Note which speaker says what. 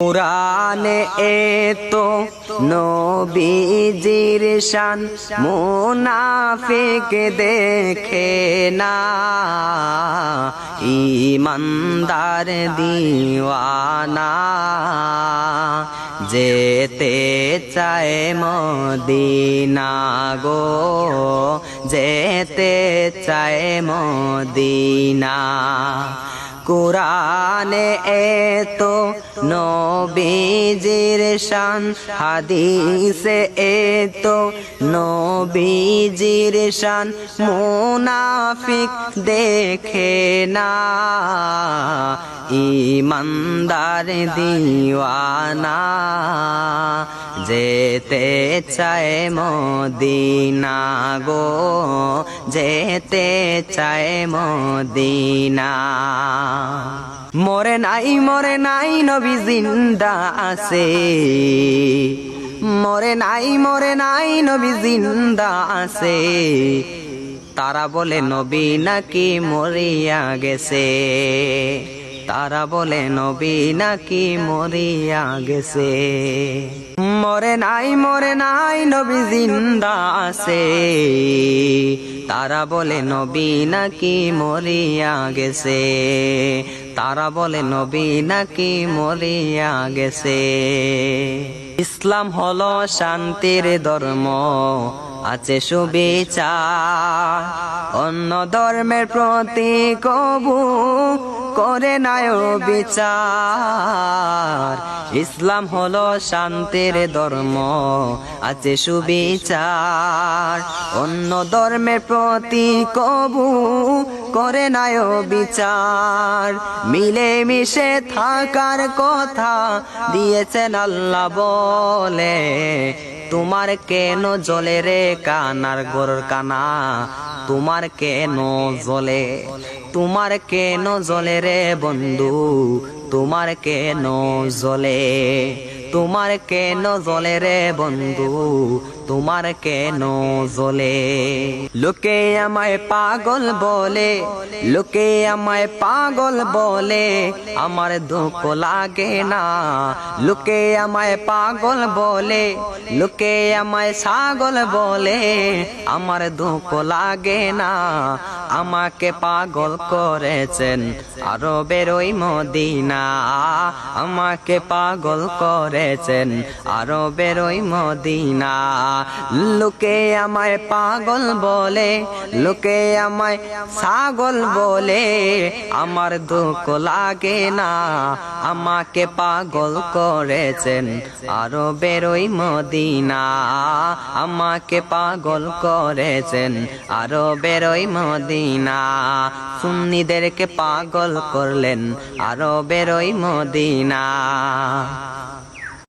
Speaker 1: পুরানে এতো নবীজির শান, মুনাফিক দেখে না। ইমানদার দিওয়ানা, যেতে চায় মদিনা গো, যেতে চায় মদিনা। কোরআনে এতো নবীজির শান, হাদিসে এতো নবীজির শান, মুনাফিক দেখে না। ইমানদার দিওয়ানা যেতে চায় মদিনা গো, যেতে চায় মদিনা। মরে নাই মরে নাই, নবী জিন্দা আছে। মরে নাই মরে নাই, নবী জিন্দা আছে। তারা বলে, নবী নাকি মরিয়া গেছে? তারা বলে, নবী নাকি মরিয়া গেছে? মরে নাই মরে নাই, নবী জিন্দা আছে। তারা বলে, নবী নাকি মরিয়া গেছে? তারা বলে, নবী নাকি মরিয়া গেছে? ইসলাম হলো শান্তির ধর্ম, আছে সুবিচার। অন্য ধর্মের প্রতি কবু করে নাই বিচার। ইসলাম হলো শান্তির ধর্ম, আছে সুবিচার। অন্য ধর্মের প্রতি কবু করে নাই বিচার। মিলে মিশে থাকার কথা দিয়েছেন আল্লাহ বলে তোমার কেন জলে রে কানার গোর কানা? তোমার কেন জলে তোমার কেন জলে রে বন্ধু? তোমার কেন জলে তোমার কেন জলে রে বন্ধু? তোমার কেন জলে লোকে আমায় পাগল বলে, লোকে আমায় পাগল বলে, আমার দুঃখ লাগে না। লোকে আমায় পাগল বলে, লোকে আমায় ছাগল বলে, আমার দুঃখ লাগে না। আমাকে পাগল করেছেন আরও বেরোই মদিনা। আমাকে পাগল করেছেন আরও বেরোই মদিনা। লোকে আমায় পাগল বলে, লোকে আমায় ছাগল বলে, আমার দুঃখ লাগে না। আমাকে পাগল করেছেন আরও বেরোই মদিনা। আমাকে পাগল করেছেন আরও বেরোই মদিনা। সুন্নিদেরকে পাগল করলেন আরও বেরোই মদিনা।